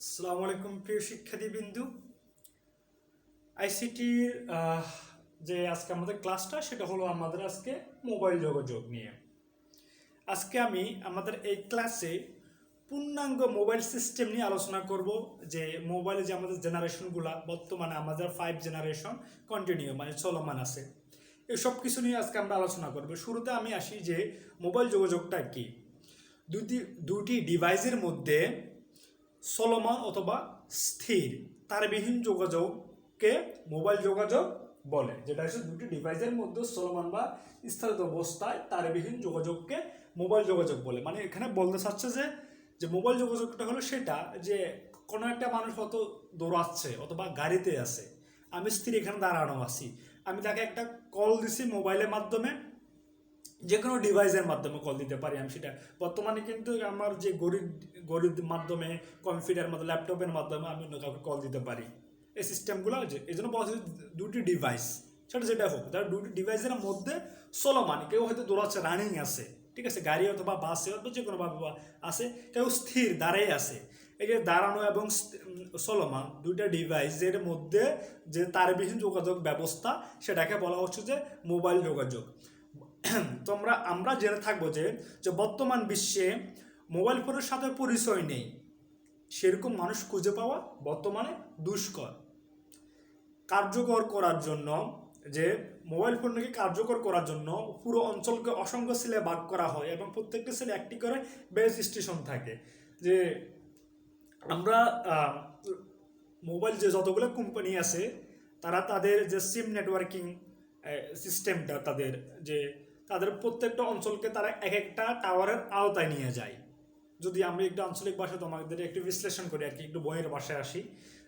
আসসালামু আলাইকুম, প্রিয় শিক্ষার্থীবৃন্দু। আইসিটির যে আজকে আমাদের ক্লাসটা সেটা হলো আমাদের আজকে মোবাইল যোগাযোগ নিয়ে। আজকে আমি আমাদের এই ক্লাসে পূর্ণাঙ্গ মোবাইল সিস্টেম নিয়ে আলোচনা করব, যে মোবাইলে যে আমাদের জেনারেশনগুলো বর্তমানে আমাদের ফাইভ জেনারেশন কন্টিনিউ মানে চলমান আছে। এসব কিছু নিয়ে আজকে আমরা আলোচনা করব। শুরুতে আমি আসি যে মোবাইল যোগাযোগটা কি? দুটি দুটি ডিভাইসের মধ্যে চলমান অথবা স্থির, তারবিহীন যোগাযোগকে মোবাইল যোগাযোগ বলে, যেটা হচ্ছে দুটি ডিভাইসের মধ্যে চলমান বা স্থিত অবস্থায় তারবিহীন যোগাযোগকে মোবাইল যোগাযোগ বলে। মানে এখানে বলতে চাচ্ছে যে যে মোবাইল যোগাযোগটা হলো সেটা যে কোনো একটা মানুষ হয়তো দৌড়াচ্ছে অথবা গাড়িতে আছে, আমি স্থির এখানে দাঁড়ানো আছি, আমি তাকে একটা কল দিছি মোবাইলের মাধ্যমে যে কোনো ডিভাইসের মাধ্যমে কল দিতে পারি আমি সেটা। বর্তমানে কিন্তু আমার যে গরিব গরিব মাধ্যমে কম্পিউটার মাধ্যমে ল্যাপটপের মাধ্যমে আমি অন্য কাউকে কল দিতে পারি। এই সিস্টেমগুলো এই জন্য বলা দুটি ডিভাইস সেটা যেটা হোক, তার দুটি ডিভাইসের মধ্যে চলমান। কেউ হয়তো দৌড়াচ্ছে রানিং আছে, ঠিক আছে? গাড়ি অথবা বাসে অথবা যে কোনোভাবে আছে, কেউ স্থির দাঁড়িয়ে আছে। এই যে দাঁড়ানো এবং চলমান দুইটা ডিভাইসের মধ্যে যে তারবিহীন যোগাযোগ ব্যবস্থা, সেটাকে বলা হচ্ছে যে মোবাইল যোগাযোগ। তোমরা, আমরা জেনে থাকব যে যে বর্তমান বিশ্বে মোবাইল ফোনের সাথে পরিচয় নেই। সেরকম মানুষ খুঁজে পাওয়া বর্তমানে দুষ্কর। কার্যকর করার জন্য, যে মোবাইল ফোনটাকে কার্যকর করার জন্য পুরো অঞ্চলকে অসংখ্য সেলে ভাগ করা হয় এবং প্রত্যেকটা সেলে একটি করে বেস স্টেশন থাকে। যে আমরা মোবাইল যে যতগুলো কোম্পানি আছে, তারা তাদের যে সিম নেটওয়ার্কিং সিস্টেমটা তাদের যে তাদের প্রত্যেকটা অঞ্চলকে তারা এক একটা টাওয়ারের আওতায় নিয়ে যায়। যদি আমরা একটু আঞ্চলিক ভাষা তোমাদের একটু বিশ্লেষণ করি আর কি, একটু বইয়ের ভাষায় আসি,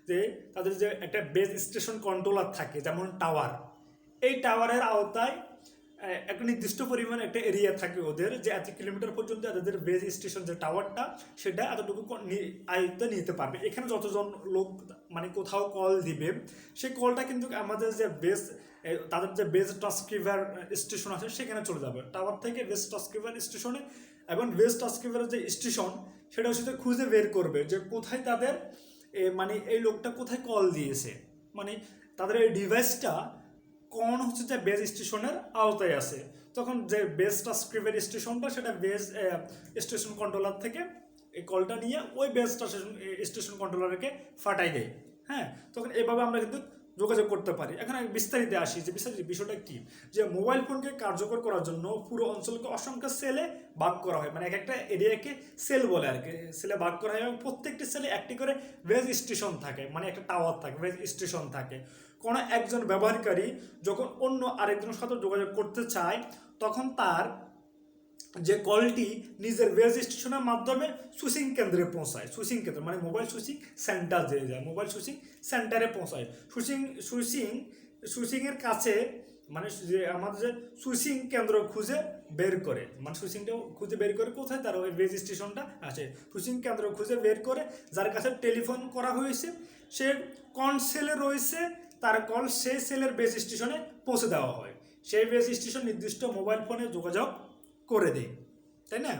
যে তাদের যে একটা বেস স্টেশন কন্ট্রোলার থাকে, যেমন টাওয়ার, এই টাওয়ারের আওতায় একটা নির্দিষ্ট পরিমাণ একটা এরিয়া থাকে ওদের, যে এত কিলোমিটার পর্যন্ত তাদের বেস স্টেশন যে টাওয়ারটা, সেটা এতটুকু আয়ত্তে নিতে পারবে। এখানে যতজন লোক মানে কোথাও কল দিবে সেই কলটা কিন্তু আমাদের যে বেস তাদের যে বেস ট্রান্সক্রিভার স্টেশন আছে, সেখানে চলে যাবে। টাওয়ার থেকে বেস ট্রান্সক্রিভার স্টেশনে এবং বেস ট্রান্সক্রিভারের যে স্টেশন, সেটা হচ্ছে খুঁজে বের করবে যে কোথায় তাদের মানে এই লোকটা কোথায় কল দিয়েছে। মানে তাদের এই ডিভাইসটা কোন হচ্ছে যে বেস স্টেশনের আওতায় আছে। তখন যে বেস ট্রান্সক্রিপের স্টেশনটা, সেটা বেস স্টেশন কন্ট্রোলার থেকে এই কলটা নিয়ে ওই বেস স্টেশন স্টেশন কন্ট্রোলারকে ফাটাই দেয়। হ্যাঁ? তখন এভাবে আমরা কিন্তু যোগাযোগ করতে পারি। এখন আমি বিস্তারিত আসি যে বিস্তারিত বিষয়টা কি? যে মোবাইল ফোনকে কার্যকর করার জন্য পুরো অঞ্চলকে অসংখ্য সেলে ভাগ করা হয়। মানে এক একটা এরিয়াকে সেল বলে আর কি। সেলে ভাগ করা হয় এবং প্রত্যেকটি সেলে একটি করে বেজ স্টেশন থাকে। মানে একটা টাওয়ার থাকে বেজ স্টেশন থাকে। কোনো একজন ব্যবহারকারী যখন অন্য আরেকজনের সাথে যোগাযোগ করতে চায়, তখন তার যে কলটি নিজের বেজ স্টেশনের মাধ্যমে সুইচিং কেন্দ্রে পৌঁছায়। সুইচিং কেন্দ্র মানে মোবাইল সুইচিং সেন্টার যে যায়। মোবাইল সুইচিং সেন্টারে পৌঁছায়। সুইচিং সুইচিং সুইচিংয়ের কাছে মানে যে আমাদের যে সুইচিং কেন্দ্র খুঁজে বের করে। মানে সুইচিংটা খুঁজে বের করে কোথায়? তার ওই বেজ স্টেশনটা আছে। সুইচিং কেন্দ্র খুঁজে বের করে যার কাছে টেলিফোন করা হয়েছে, সে কোন সেলে রয়েছে, তার কল সেই সেলের বেজ স্টেশনে পৌঁছে দেওয়া হয়। সেই বেজ স্টেশন নির্দিষ্ট মোবাইল ফোনে যোগাযোগ করে দেয় তাই না?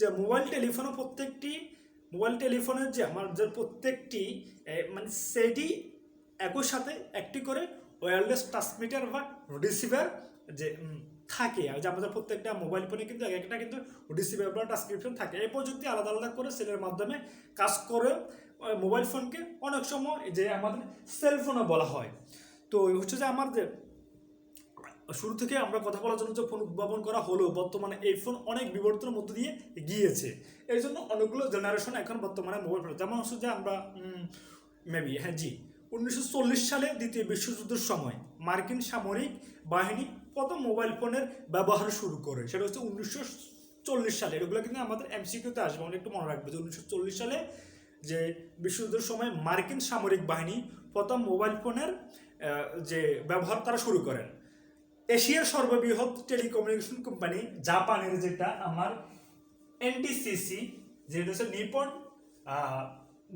যে মোবাইল টেলিফোনও প্রত্যেকটি মোবাইল টেলিফোনের যে আমার যে প্রত্যেকটি মানে সেটি একই সাথে একটি করে ওয়্যারলেস ট্রান্সমিটার বা রিসিভার যে থাকে। যে আমাদের প্রত্যেকটা মোবাইল ফোনে কিন্তু এক একটা কিন্তু রিসিভার বা ট্রান্সক্রিপশন থাকে। এই প্রযুক্তি আলাদা আলাদা করে সেলের মাধ্যমে কাজ করে মোবাইল ফোনকে অনেক সময় যে আমাদের সেলফোনও বলা হয়। তো হচ্ছে যে আমার যে শুরু থেকে আমরা কথা বলার জন্য যে ফোন উদ্ভাবন করা হলো বর্তমানে এই ফোন অনেক বিবর্তনের মধ্য দিয়ে গিয়েছে এই জন্য অনেকগুলো জেনারেশন এখন বর্তমানে মোবাইল ফোন যেমন হচ্ছে যে আমরা মেবি হ্যাঁ জি, উনিশশো চল্লিশ সালে দ্বিতীয় বিশ্বযুদ্ধের সময় মার্কিন সামরিক বাহিনী প্রথম মোবাইল ফোনের ব্যবহার শুরু করে। সেটা হচ্ছে উনিশশো চল্লিশ সালে। এগুলো কিন্তু আমাদের এমসিকিউতে আসবে। আমরা একটু মনে রাখব যে উনিশশো চল্লিশ সালে যে বিশ্বযুদ্ধের সময় মার্কিন সামরিক বাহিনী প্রথম মোবাইল ফোনের যে ব্যবহার তারা শুরু করেন। এশিয়ার সর্ববৃহৎ টেলিকমিউনিকেশন কোম্পানি জাপানের যেটা আমার এনটিসিসি যেটা হচ্ছে Nippon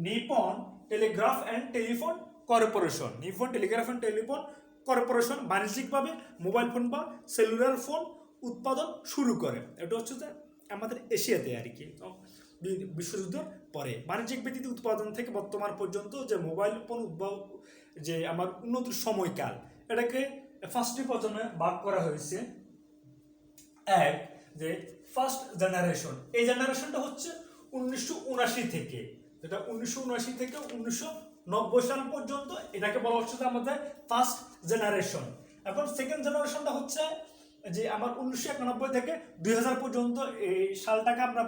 Nippon telegraph and telephone corporation. Nippon telegraph and telephone corporation বাণিজ্যিকভাবে মোবাইল ফোন বা সেলুলার ফোন উৎপাদন শুরু করে। এটা হচ্ছে যে আমাদের এশিয়াতে আর কি বিশ্বযুদ্ধের পরে। বাণিজ্যিক ভিত্তিতে উৎপাদন থেকে বর্তমান পর্যন্ত যে মোবাইল ফোন উদ্ভাব যে আমার উন্নতির সময়কাল, এটাকে ফার্স্টটি প্রথমে ভাগ করা হয়েছে এক যে ফার্স্ট জেনারেশন এই জেনারেশনটা হচ্ছে উনিশশো উনাশি থেকে। যেটা উনিশশো উনাশি থেকে উনিশশো নব্বই সাল পর্যন্ত এটাকে বলা হচ্ছে যে আমাদের ফার্স্ট জেনারেশন এখন সেকেন্ড জেনারেশনটা হচ্ছে যে আমার উনিশশো একানব্বই থেকে দুই হাজার পর্যন্ত এই সালটাকে আমরা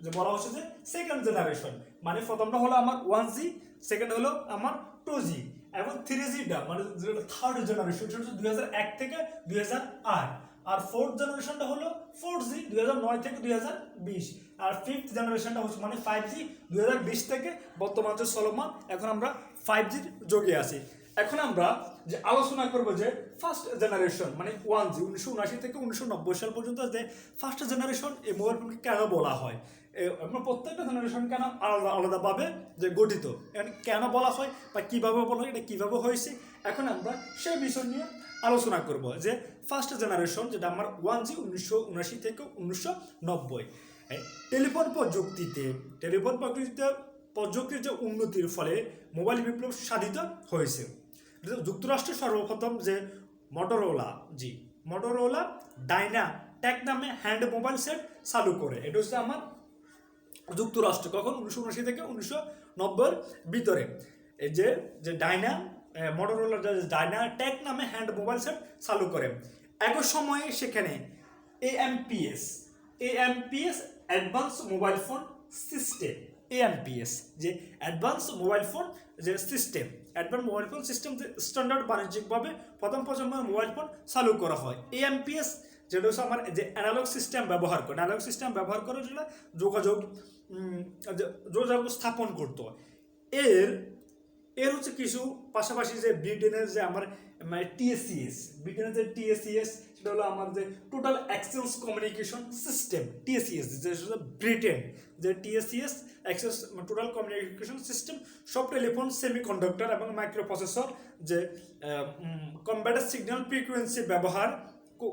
যে বলা হচ্ছে যে সেকেন্ড জেনারেশন মানে প্রথমটা হলো আমার ওয়ান জি সেকেন্ড হলো আমার টু জি এবং থ্রি জিটা মানে যেটা থার্ড জেনারেশন সেটা হচ্ছে দুই হাজার এক থেকে দুই হাজার আট। আর ফোর্থ জেনারেশনটা হলো ফোর জি দুই হাজার নয় থেকে দুই হাজার বিশ। আর ফিফথ জেনারেশনটা হচ্ছে মানে ফাইভ জি দুই হাজার বিশ থেকে বর্তমান যে চলমান এখন আমরা ফাইভ জির যোগে আছি। এখন আমরা যে আলোচনা করব যে ফার্স্ট জেনারেশন মানে ওয়ান জি উনিশশো উনআশি থেকে উনিশশো নব্বই সাল পর্যন্ত যে ফার্স্ট জেনারেশন এই মোবাইল ফোনকে কেন বলা হয়? আমরা প্রত্যেকটা জেনারেশন কেন আলাদা, আলাদাভাবে যে গঠিত? কেন বলা হয় বা কীভাবে বলা হয়, এটা কীভাবে হয়েছে? এখন আমরা সেই বিষয় নিয়ে আলোচনা করব যে ফার্স্ট জেনারেশন যেটা আমার ওয়ান জি উনিশশো উনআশি থেকে উনিশশো নব্বই। টেলিফোন প্রযুক্তিতে টেলিফোন প্রযুক্তিতে প্রযুক্তির যে উন্নতির ফলে মোবাইল বিপ্লব সাধিত হয়েছে। যুক্তরাষ্ট্রের সর্বপ্রথম যে Motorola G Motorola DynaTAC নামে হ্যান্ড মোবাইল সেট চালু করে। এটা হচ্ছে আমার যুক্তরাষ্ট্র, কখন? উনিশশো উনআশি থেকে উনিশশো নব্বইয়ের ভিতরে। এই যে যে ডাইনা মটোরোলার ডাইনা ট্যাক নামে হ্যান্ড মোবাইল সেট চালু করে। একই সময়ে সেখানে AMPS AMPS advance mobile phone system AMPS যে অ্যাডভান্স মোবাইল ফোন যে system advance mobile phone system যে স্ট্যান্ডার্ড বাণিজ্যিকভাবে প্রথম প্রজন্মের মোবাইল ফোন চালু করা হয়। এএমপিএস যেটা হচ্ছে আমার যে অ্যানালগ সিস্টেম ব্যবহার করে অ্যানালগ সিস্টেম ব্যবহার করে যেটা যোগাযোগ যোগাযোগ স্থাপন করতো এর এর হচ্ছে কিছু পাশাপাশি যে ব্রিটেনের যে আমার মানে টিএসিএস ব্রিটেনের যে টিএসিএস সেটা হলো আমার যে total exchange communication system TACS যে হচ্ছে ব্রিটেন যে TACS access total communication system সব টেলিফোন সেমি কন্ডাক্টর এবং মাইক্রোপ্রসেসর যে কম্পিউটার সিগন্যাল ফ্রিকোয়েন্সি ব্যবহার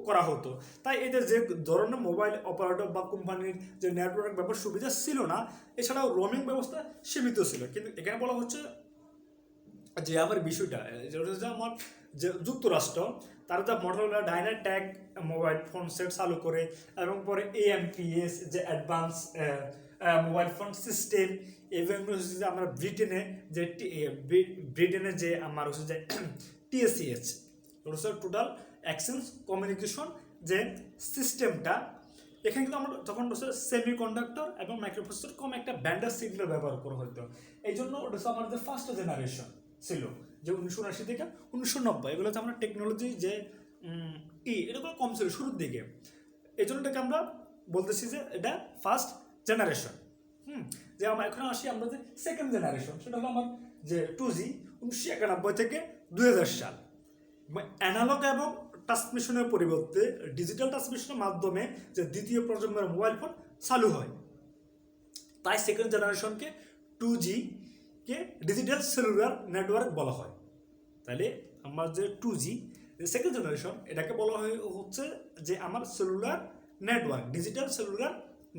করা হতো। তাই এদের যে ধরনের মোবাইল অপারেটর বা কোম্পানির যে নেটওয়ার্ক ব্যাপার সুবিধা ছিল না, এছাড়াও রোমিং ব্যবস্থা সীমিত ছিল। কিন্তু এখানে বলা হচ্ছে যে আমার বিষয়টা যেটা হচ্ছে আমার যে যুক্তরাষ্ট্র, তারা যা Motorola DynaTAC mobile phone set চালু করে, এবং পরে এএমপিএস যে অ্যাডভান্স মোবাইল ফোন সিস্টেম, এবং হচ্ছে যে আমরা ব্রিটেনে যে ব্রিটেনে যে আমার হচ্ছে যে টিএসিএস হচ্ছে টোটাল এক্সচেঞ্জ কমিউনিকেশন যে সিস্টেমটা এখানে কিন্তু আমরা তখন সেমি কন্ডাক্টর এবং মাইক্রোপ্রসেসর কম একটা ব্যান্ডার সিগন্যাল ব্যবহার করা হতো এই জন্য ওটা আমাদের ফার্স্ট জেনারেশন ছিল, যে উনিশশো উনআশি থেকে উনিশশো নব্বই। এগুলো হচ্ছে আমরা টেকনোলজি যে ই এটাগুলো কম ছিল শুরুর দিকে। এই জন্য এটাকে আমরা বলতেছি যে এটা ফার্স্ট জেনারেশন হুম, যে আমরা এখন আসি আমরা যে সেকেন্ড জেনারেশন সেটা হলো আমার যে টু জি উনিশশো একানব্বই থেকে দুই হাজার সাল। অ্যানালগ এবং ট্রান্সমিশনের পরিবর্তে ডিজিটাল ট্রান্সমিশনের মাধ্যমে যে দ্বিতীয় প্রজন্মের মোবাইল ফোন চালু হয়। তাই সেকেন্ড জেনারেশনকে টু কে ডিজিটাল সেলুলার নেটওয়ার্ক বলা হয়। তাহলে আমার যে টু জি সেকেন্ড জেনারেশন এটাকে বলা হয় হচ্ছে যে আমার cellular network digital cellular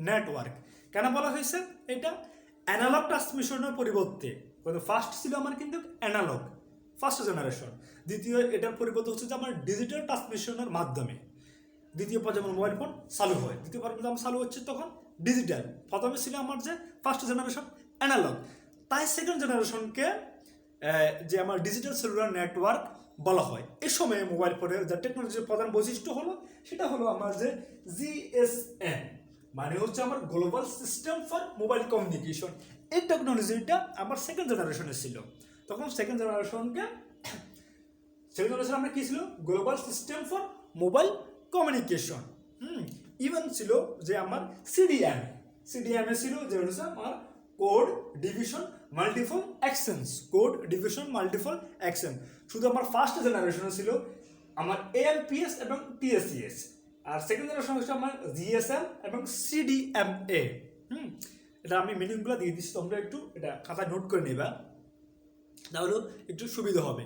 network কেন বলা হয়েছে? এটা অ্যানালগ ট্রান্সমিশনের পরিবর্তে ফার্স্ট ছিল আমার কিন্তু অ্যানালগ ফার্স্ট জেনারেশন দ্বিতীয়, এটার পরিবর্তে হচ্ছে যে আমার ডিজিটাল ট্রান্সমিশনের মাধ্যমে। দ্বিতীয় প্রজন্মের মোবাইল ফোন চালু হয়। দ্বিতীয় প্রজন্ম চালু হচ্ছে তখন ডিজিটাল প্রথমে ছিল আমার যে ফার্স্ট জেনারেশন অ্যানালগ তাই সেকেন্ড জেনারেশনকে যে আমার ডিজিটাল সেলুলার নেটওয়ার্ক বলা হয়। এ সময়ে মোবাইল ফোনের যে টেকনোলজির প্রধান বৈশিষ্ট্য হলো, সেটা হলো আমার যে জিএসএম মানে হচ্ছে আমার global system for mobile communication এই টেকনোলজিটা আমার সেকেন্ড জেনারেশনে ছিল। তখন সেকেন্ড জেনারেশনকে সেকেন্ড জেনারেশন আমরা কি ছিল? Global system for mobile communication hmm even ছিল যে আমার সিডিএম সিডিএম এ ছিল যে হচ্ছে আমার code division multiple actions code division multiple action শুধু আমার ফার্স্ট জেনারেশনে ছিল আমার এএলপিএস এবং টিএসসিএস আর সেকেন্ড জেনারেশন হচ্ছে আমার জিএসএম এবং সিডিএমএ হুম, এটা আমি মিনিংগুলো দিয়ে দিচ্ছি, তোমরা একটু এটা খাতায় নোট করে নেবা। তাহলে একটু সুবিধা হবে।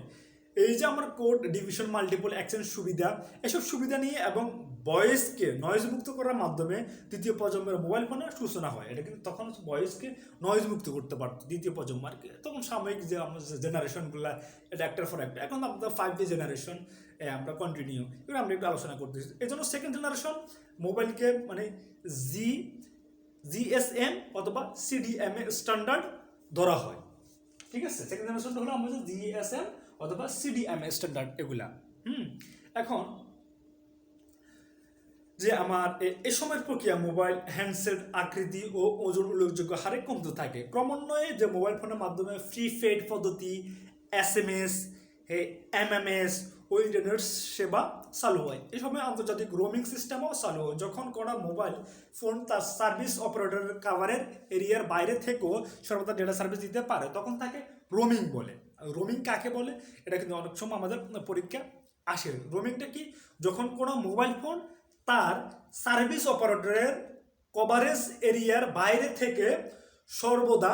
এই যে আমার কোড ডিভিশন মাল্টিপল অ্যাকশন সুবিধা, এসব সুবিধা নিয়ে এবং ভয়েসকে নয়েজ মুক্ত করার মাধ্যমে দ্বিতীয় প্রজন্মের মোবাইল ফোনের সূচনা হয়। এটা কিন্তু তখন ভয়েসকে নয়েজ মুক্ত করতে পারতো দ্বিতীয় প্রজন্ম। আর কি তখন সাময়িক যে আমার জেনারেশনগুলো এটা একটার পর একটা এখন আমাদের ফাইভ জি জেনারেশন আমরা কন্টিনিউ এবার আমরা একটু আলোচনা করতেছি। এই জন্য সেকেন্ড জেনারেশন মোবাইলকে মানে জি জিএসএম অথবা সিডিএমএ স্ট্যান্ডার্ড ধরা হয়। ঠিক আছে? সেকেন্ড জেনারেশনটা হলো আমাদের জিএসএম অথবা সিডিএমএ স্ট্যান্ডার্ড এগুলা। হুম? এখন যে আমার এ- সময়ের প্রক্রিয়া মোবাইল হ্যান্ডসেট আকৃতি ও ওজন উল্লেখযোগ্য হারে কমতে থাকে। ক্রমান্বয়ে যে মোবাইল ফোনের মাধ্যমে ফ্রি ফেড পদ্ধতি S M S M M S ও সেবা চালু হয়। এই সময় আন্তর্জাতিক রোমিং সিস্টেমও চালু হয়। যখন কোনো মোবাইল ফোন তার সার্ভিস অপারেটরের কাভারের এরিয়ার বাইরে থেকেও সর্বদা ডেটা সার্ভিস দিতে পারে, তখন তাকে রোমিং বলে। রোমিং কাকে বলে? এটা কিন্তু অনেক সময় আমাদের পরীক্ষা আসে। রোমিংটা কি? যখন কোনো মোবাইল ফোন তার সার্ভিস অপারেটরের কভারেজ এরিয়ার বাইরে থেকে সর্বদা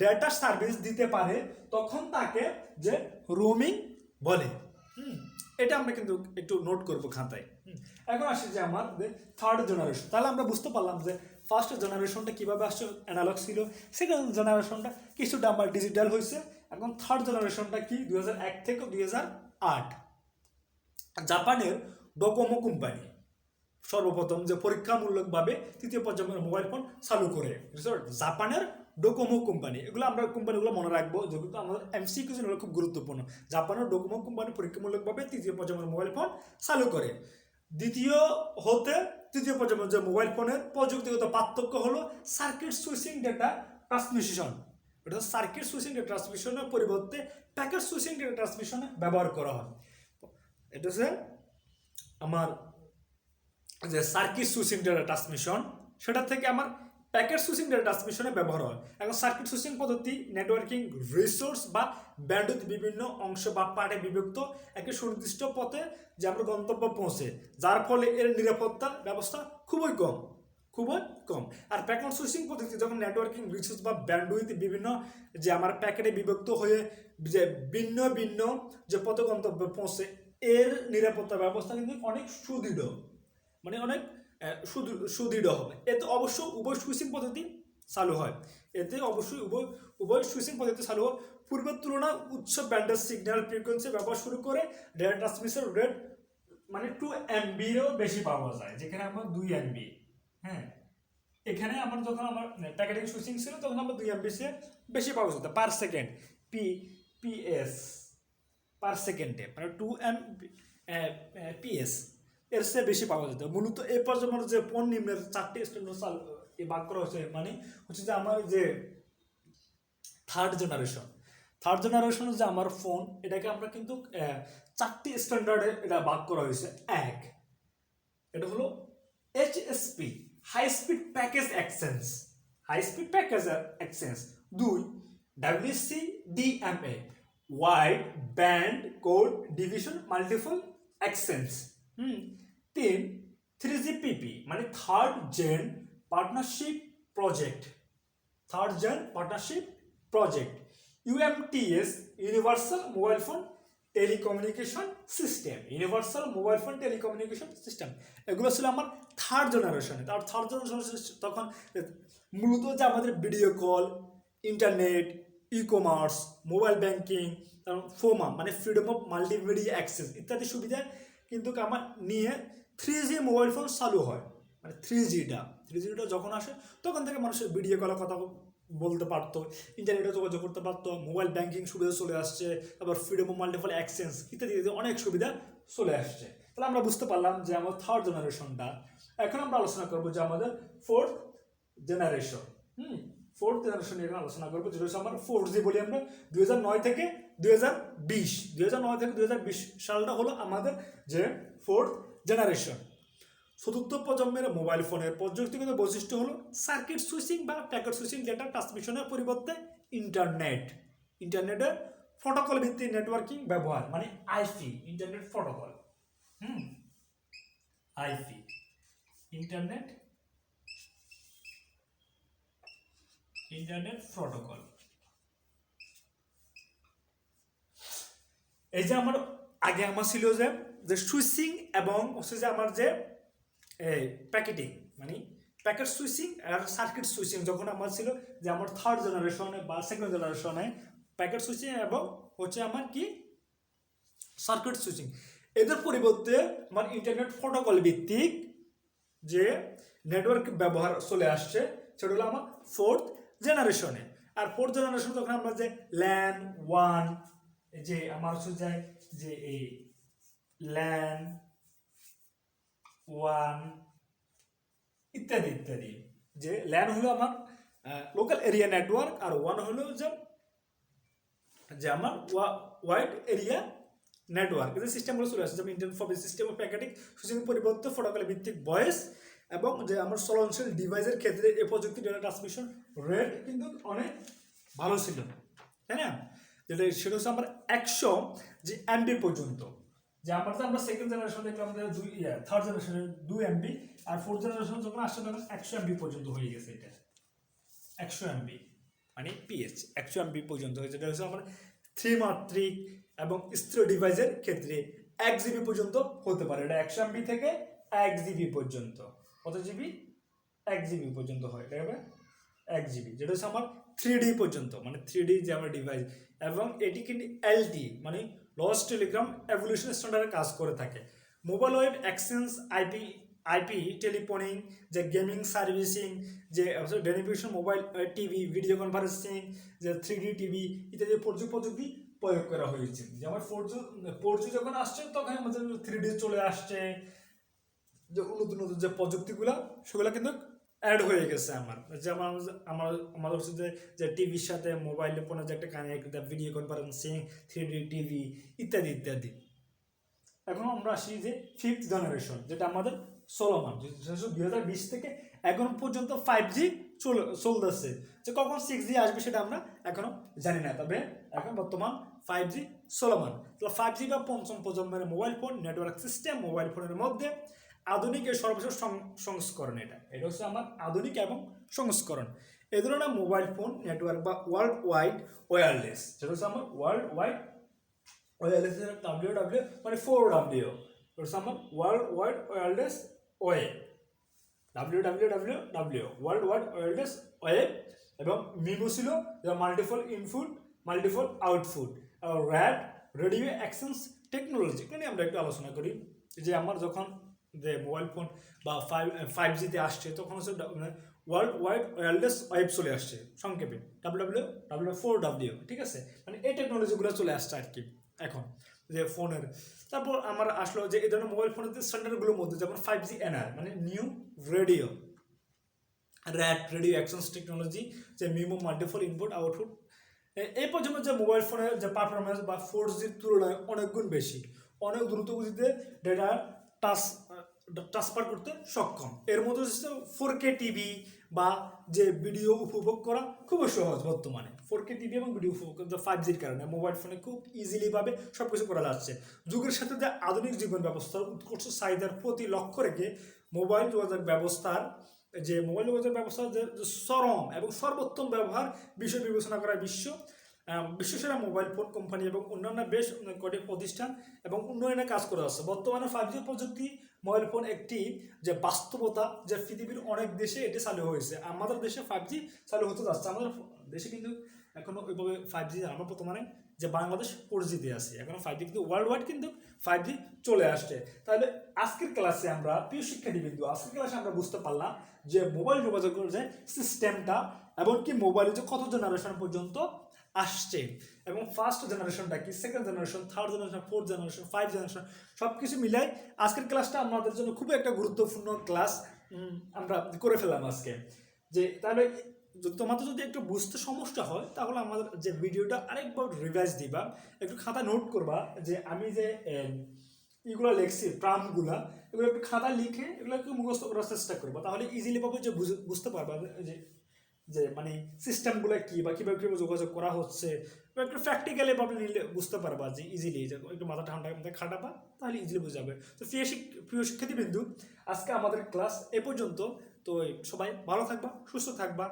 ডেটা সার্ভিস দিতে পারে, তখন তাকে যে রোমিং বলে। হুম, এটা আমরা কিন্তু একটু নোট করব খাতায়। এখন আসি যে আমার থার্ড জেনারেশন তাহলে আমরা বুঝতে পারলাম যে ফার্স্ট জেনারেশনটা কীভাবে আসছে অ্যানালগ ছিল। সেকেন্ড জেনারেশনটা কিছুটা আমার ডিজিটাল হয়েছে। এখন থার্ড জেনারেশনটা কি? হাজার এক থেকে দুই আট। জাপানের ডোকোমো কোম্পানি। সর্বপ্রথম যে পরীক্ষামূলকভাবে তৃতীয় প্রজন্মের মোবাইল ফোন চালু করে। জাপানের ডোকোমো কোম্পানি এগুলো আমরা কোম্পানিগুলো মনে রাখব যেগুলো আমাদের এমসি কিছু হলো খুব গুরুত্বপূর্ণ। জাপানের ডোকোমো কোম্পানি পরীক্ষামূলকভাবে তৃতীয় প্রজন্মের মোবাইল ফোন চালু করে। দ্বিতীয় হতে তৃতীয় প্রজন্মের যে মোবাইল ফোনের প্রযুক্তিগত পার্থক্য হলো সার্কিট সুইচিং ডেটা ট্রান্সমিশন এটা সার্কিট সুইচিং ডেটা ট্রান্সমিশনের পরিবর্তে প্যাকেট সুইচিং ডেটা ট্রান্সমিশনে ব্যবহার করা হয়। এটা হচ্ছে আমার যে সার্কিট সুইচিং ডেটা ট্রান্সমিশন সেটা থেকে আমার প্যাকেট সুইচিং ডেটা ট্রান্সমিশনে ব্যবহার হয়। এখন সার্কিট সুইচিং পদ্ধতি নেটওয়ার্কিং রিসোর্স বা ব্যান্ডউইথ বিভিন্ন অংশ বা পার্টে বিভক্ত একটি সুনির্দিষ্ট পথে যে আমরা গন্তব্য পৌঁছে, যার ফলে এর নিরাপত্তা ব্যবস্থা খুবই কম খুবই কম। আর প্যাকেট সুইচিং পদ্ধতি যখন নেটওয়ার্কিং রিসোর্স বা ব্যান্ডউইথ বিভিন্ন যে আমার প্যাকেটে বিভক্ত হয়ে যে ভিন্ন ভিন্ন যে পথে গন্তব্যে পৌঁছে, এর নিরাপত্তা ব্যবস্থা কিন্তু অনেক সুদৃঢ় মানে অনেক সুদৃঢ় হবে। এতে অবশ্য উভয় সুইচিং পদ্ধতি চালু হয়। এতে অবশ্যই উভয় উভয় সুইচিং পদ্ধতি চালু হয়। পূর্বের তুলনায় উচ্চ ব্যান্ডের সিগন্যাল ফ্রিকোয়েন্সি ব্যবহার শুরু করে ডেটা ট্রান্সমিশন রেট মানে টু এমবিরও বেশি পাওয়া যায়, যেখানে আমার দুই এমবি। হ্যাঁ? এখানে আমার যখন আমার প্যাকেটিং সুইচিং ছিল, তখন আমার দুই এমবি বেশি পাওয়া যেত। Per second P PS per সেকেন্ডে মানে টু এম পিএস এর চেয়ে বেশি পাওয়া যেত। মূলত এই প্রজন্মের যে পণ নিম্নের চারটি স্ট্যান্ডার্ড এই বাক করা হয়েছে মানে হচ্ছে যে আমার যে থার্ড জেনারেশন থার্ড জেনারেশনের যে আমার ফোন এটাকে আমরা কিন্তু চারটি স্ট্যান্ডার্ডে এটা ভাগ করা হয়েছে। এক, এটা হলো HSP high speed package exchange high speed package exchange দুই WC DMA wide band code division multiple exchange hmm. তিন থ্রি জিপিপি মানে third gen partnership project third gen partnership project UMTS universal mobile phone telecommunication system universal mobile phone telecommunication system এগুলো ছিল আমার third জেনারেশনে তার third generation তখন মূলত যে আমাদের video call internet e commerce mobile banking FOMA মানে ফ্রিডম অফ মাল্টিমিডিয়া অ্যাক্সেস ইত্যাদি সুবিধা কিন্তু আমার নিয়ে থ্রি জি মোবাইল ফোন চালু হয়? মানে থ্রি জিটা থ্রি জিটা যখন আসে, তখন থেকে মানুষের ভিডিও কলের কথা বলতে পারতো ইন্টারনেটে যোগাযোগ করতে পারতো মোবাইল ব্যাংকিং সুবিধা চলে আসছে, তারপর ফ্রিডম মাল্টিপল এক্সচেঞ্জ ইত্যাদি ইত্যাদি অনেক সুবিধা চলে আসছে। তাহলে আমরা বুঝতে পারলাম যে আমার থার্ড জেনারেশনটা এখন আমরা আলোচনা করব যে আমাদের fourth generation hmm fourth generation নিয়ে আলোচনা করব, যেটা হচ্ছে আমার ফোর জি বলি আমরা। হাজার নয় থেকে দুই হাজার বিশ, দুই হাজার নয় থেকে দুই হাজার বিশ সালটা হলো আমাদের যে ফোর্থ জেনারেশন চতুর্থ প্রজন্মের মোবাইল ফোনের প্রযুক্তিগত বৈশিষ্ট্য হলো সার্কিট সুইচিং বা প্যাকেট সুইচিং ডেটা ট্রান্সমিশনের পরিবর্তে ইন্টারনেট ইন্টারনেটের প্রোটোকল ভিত্তিক নেটওয়ার্কিং ব্যবহার মানে IP internet protocol hmm? IP internet internet protocol এই যে আমার আগে আমার ছিল যে যে সুইচিং এবং হচ্ছে যে আমার যে প্যাকেটিং মানে প্যাকেট সুইচিং আর সার্কিট সুইচিং যখন আমার ছিল যে আমার থার্ড জেনারেশনে বা সেকেন্ড জেনারেশনে প্যাকেট সুইচিং এবং হচ্ছে আমার কি? Circuit switching. এদের পরিবর্তে আমার ইন্টারনেট প্রোটোকল ভিত্তিক যে নেটওয়ার্ক ব্যবহার চলে আসছে, সেটা হলো আমার ফোর্থ জেনারেশনে আর ফোর্থ জেনারেশন তখন আমরা যে ল্যান ওয়ান যে আমার যায় যে এই ল্যান ওয়ান ইত্যাদি ইত্যাদি। যে ল্যান হলো আমার লোকাল এরিয়া নেটওয়ার্ক আর ওয়ান হলো যে যে আমার ওয়াইড এরিয়া নেটওয়ার্ক এই সিস্টেমগুলো চলে আসছে, যেমন internet for system of packeting সুযোগ পরিবর্তে ফটোকল ভিত্তিক ভয়েস এবং যে আমার চলনশীল ডিভাইসের ক্ষেত্রে এই প্রযুক্তি ডেটা ট্রান্সমিশন রেট কিন্তু অনেক ভালো ছিল। তাই না? যেটা সেটা হচ্ছে আমার একশো যে এমবি পর্যন্ত। যে আমরা তো আমরা সেকেন্ড জেনারেশন দেখলাম যে দুই থার্ড জেনারেশনের দুই এমবি আর ফোর্থ জেনারেশন যখন আসছে তখন একশো এমবি পর্যন্ত হয়ে গেছে এটা। একশো এমবি মানে পিএইচ একশো এমবি পর্যন্ত হয়েছে। এটা হচ্ছে আমার থ্রি মাত্রিক এবং স্থির ডিভাইসের ক্ষেত্রে এক জিবি পর্যন্ত হতে পারে। এটা একশো এমবি থেকে এক জিবি পর্যন্ত। কত জিবি এক জিবি পর্যন্ত হয় এটা হবে? এক জিবি যেটা হচ্ছে আমার থ্রি ডি পর্যন্ত মানে থ্রি ডি যে আমার ডিভাইস এবং এটি কিন্তু এলটি মানে লস টেলিগ্রাম এভলিউশন স্ট্যান্ডার্ডে কাজ করে থাকে। Mobile web exchange IP IP telephoning যে গেমিং সার্ভিসিং যে television mobile TV video conferencing যে থ্রি ডি টিভি ইত্যাদি প্রযুক্তি প্রযুক্তি প্রয়োগ করা হয়েছে। যে আমার ফোর জি ফোর জি যখন আসছে, তখন আমাদের থ্রি ডি চলে আসছে। যে নতুন নতুন যে প্রযুক্তিগুলো, সেগুলো কিন্তু অ্যাড হয়ে গেছে আমার। যেমন আমার আমার হচ্ছে যে যে টিভির সাথে মোবাইলে ফোনে যে একটা connect video conferencing three D TV ইত্যাদি ইত্যাদি। এখন আমরা আসি যে ফিফথ জেনারেশন যেটা আমাদের চলমান দুই হাজার বিশ থেকে এখন পর্যন্ত ফাইভ জি চল, চলতেছে। যে কখন সিক্স জি আসবে সেটা আমরা এখনও জানি না। তবে এখন বর্তমান ফাইভ জি চলমান ফাইভ জি বা পঞ্চম প্রজন্মের mobile phone network system mobile ফোনের মধ্যে আধুনিক এর সর্বশেষ সংস্করণ এটা। এটা হচ্ছে আমার আধুনিক এবং সংস্করণ। এ ধরনের মোবাইল ফোন নেটওয়ার্ক বা ওয়ার্ল্ড ওয়াইড ওয়্যারলেস যেটা হচ্ছে আমার world wide wireless W W মানে ফোর ডাব্লিউ হচ্ছে আমার world wide wireless way W W W W world wide wireless way এবং মিমো ছিল multiple input multiple output rad radio access technology নিয়ে আমরা একটু আলোচনা করি। যে আমার যখন যে মোবাইল ফোন বা ফাইভ ফাইভ জিতে আসছে, তখন হচ্ছে মানে ওয়ার্ল্ড ওয়াইড ওয়্যারলেস ওয়েব চলে আসছে, সংক্ষেপে। ডাব্লিউ ডাব্লিউ ফোর ডাব্লিউ ঠিক আছে? মানে এই টেকনোলজিগুলো চলে আসছে আর কি, এখন, যে ফোনের তারপর আমার আসলো যে এই ধরনের মোবাইল ফোনের যে স্ট্যান্ডার্ডগুলোর মধ্যে, যেমন ফাইভ জি এনআর মানে new radio RAT radio actions technology যে মিমো মাল্টিপল ইনপুট আউটপুট এই পর্যন্ত যে মোবাইল ফোনের যে পারফরমেন্স বা ফোর জির তুলনায় অনেক গুণ বেশি। অনেক দ্রুত গতিতে ডেটা টাচ ট্রান্সফার করতে সক্ষম। এর মধ্যে হচ্ছে ফোর কে টিভি বা যে ভিডিও উপভোগ করা খুবই সহজ বর্তমানে। ফোর কে টিভি এবং ভিডিও উপভোগ ফাইভ জির কারণে মোবাইল ফোনে খুব ইজিলিভাবে সব কিছু করা যাচ্ছে। যুগের সাথে যে আধুনিক জীবন ব্যবস্থার উৎকর্ষ চাহিদার প্রতি লক্ষ্য রেখে মোবাইল যোগাযোগ ব্যবস্থার, যে মোবাইল যোগাযোগ ব্যবস্থার যে চরম এবং সর্বোত্তম ব্যবহার বিষয় বিবেচনা করা বিশ্ব বিশ্বসেরা মোবাইল ফোন কোম্পানি এবং অন্যান্য বেশ কটি প্রতিষ্ঠান এবং উন্নয়নে কাজ করে আসছে। বর্তমানে ফাইভ জি প্রযুক্তি মোবাইল ফোন একটি যে বাস্তবতা যে পৃথিবীর অনেক দেশে এটি চালু হয়েছে। আমাদের দেশে ফাইভ জি চালু হতে যাচ্ছে। আমাদের দেশে কিন্তু এখনও ওইভাবে ফাইভ জি আমরা বর্তমানে যে বাংলাদেশ ফোর জিতে আছে, এখনও ফাইভ জি কিন্তু ওয়ার্ল্ড ওয়াইড কিন্তু ফাইভ জি চলে আসছে। তাহলে আজকের ক্লাসে আমরা, প্রিয় শিক্ষার্থী বিন্দু আজকের ক্লাসে আমরা বুঝতে পারলাম যে মোবাইল যোগাযোগের যে সিস্টেমটা এমনকি মোবাইলে যে কত জেনারেশন পর্যন্ত আসছে। এবং ফার্স্ট জেনারেশনটা কি second generation third generation fourth generation five generation সব কিছু মিলাই আজকের ক্লাসটা আমাদের জন্য খুবই একটা গুরুত্বপূর্ণ ক্লাস আমরা করে ফেললাম আজকে। যে তাহলে তোমাদের যদি একটু বুঝতে সমস্যা হয়, তাহলে আমাদের যে ভিডিওটা আরেকবার রিভাইজ দিবা, একটু খাতা নোট করবা যে আমি যে এগুলো লিখছি, প্রামগুলা, এগুলো একটু খাতা লিখে এগুলো একটু মুখস্থ করার চেষ্টা করব। তাহলে ইজিলি ভাবে যে বুঝতে পারবা যে যে মানে সিস্টেমগুলো কি বা কীভাবে কীভাবে যোগাযোগ করা হচ্ছে বা একটু প্র্যাকটিক্যালি ভাবে নিলে বুঝতে পারবা যে ইজিলি একটু মাথা ঠান্ডা মধ্যে খাটাবা তাহলে ইজিলি বুঝে যাবে। তো প্রিয় প্রিয় শিক্ষার্থীবৃন্দু, আজকে আমাদের ক্লাস এ পর্যন্ত তো সবাই ভালো থাকবা, সুস্থ থাকবা।